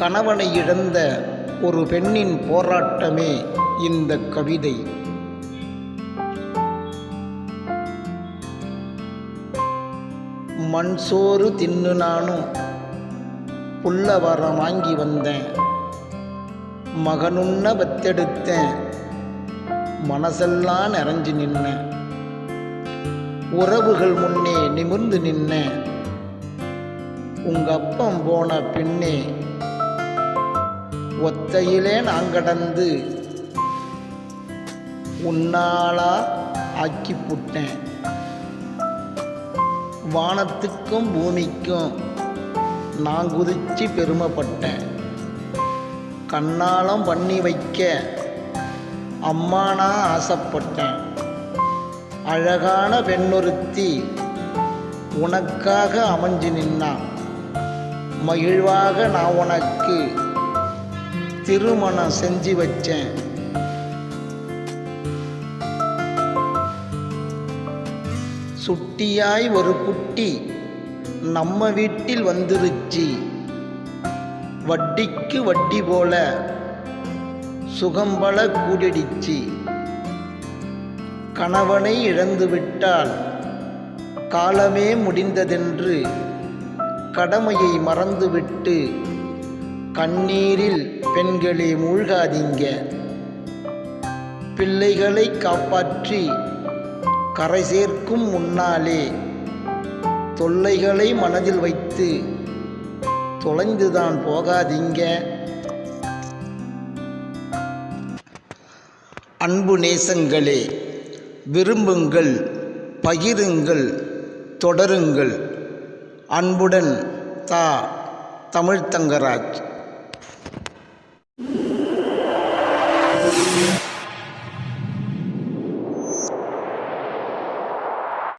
கணவனை இழந்த ஒரு பெண்ணின் போராட்டமே இந்த கவிதை. மண் சோறு தின்னு நானும் புள்ள வரம் வாங்கி வந்தேன். மகனுன்ன வத்தெடுத்தேன் மனசெல்லாம் நிறைஞ்சு நின்னேன். உறவுகள் முன்னே நிமிர்ந்து நின்னேன். உங்க அப்பம் போன பின்னே ஒத்தையிலே நான் கடந்து உன்னாளா ஆக்கி புட்டேன். வானத்துக்கும் பூமிக்கும் நான் குதிச்சு பெருமைப்பட்டேன். கண்ணாலம் பண்ணி வைக்க அம்மானா ஆசைப்பட்டேன். அழகான பெண்ணொருத்தி உனக்காக அமைஞ்சு நின்னான். மகிழ்வாக நான் உனக்கு திருமணம் செஞ்சு வச்சேன். சுட்டியாய் ஒரு குட்டி நம்ம வீட்டில் வந்துருச்சு. வட்டிக்கு வட்டி போல சுகம்பல கூடிடுச்சு. கணவனை இழந்து விட்டால் காலமே முடிந்ததென்று கடமையை மறந்துவிட்டு கண்ணீரில் பெண்களே மூழ்காதீங்க. பிள்ளைகளை காப்பாற்றி கரை சேர்க்கும் முன்னாலே தொல்லைகளை மனதில் வைத்து தொலைந்துதான் போகாதீங்க. அன்பு நேசங்களே விரும்புங்கள் பகிருங்கள் தொடருங்கள். அன்புடன் தா. தமிழ்தங்கராஜ்.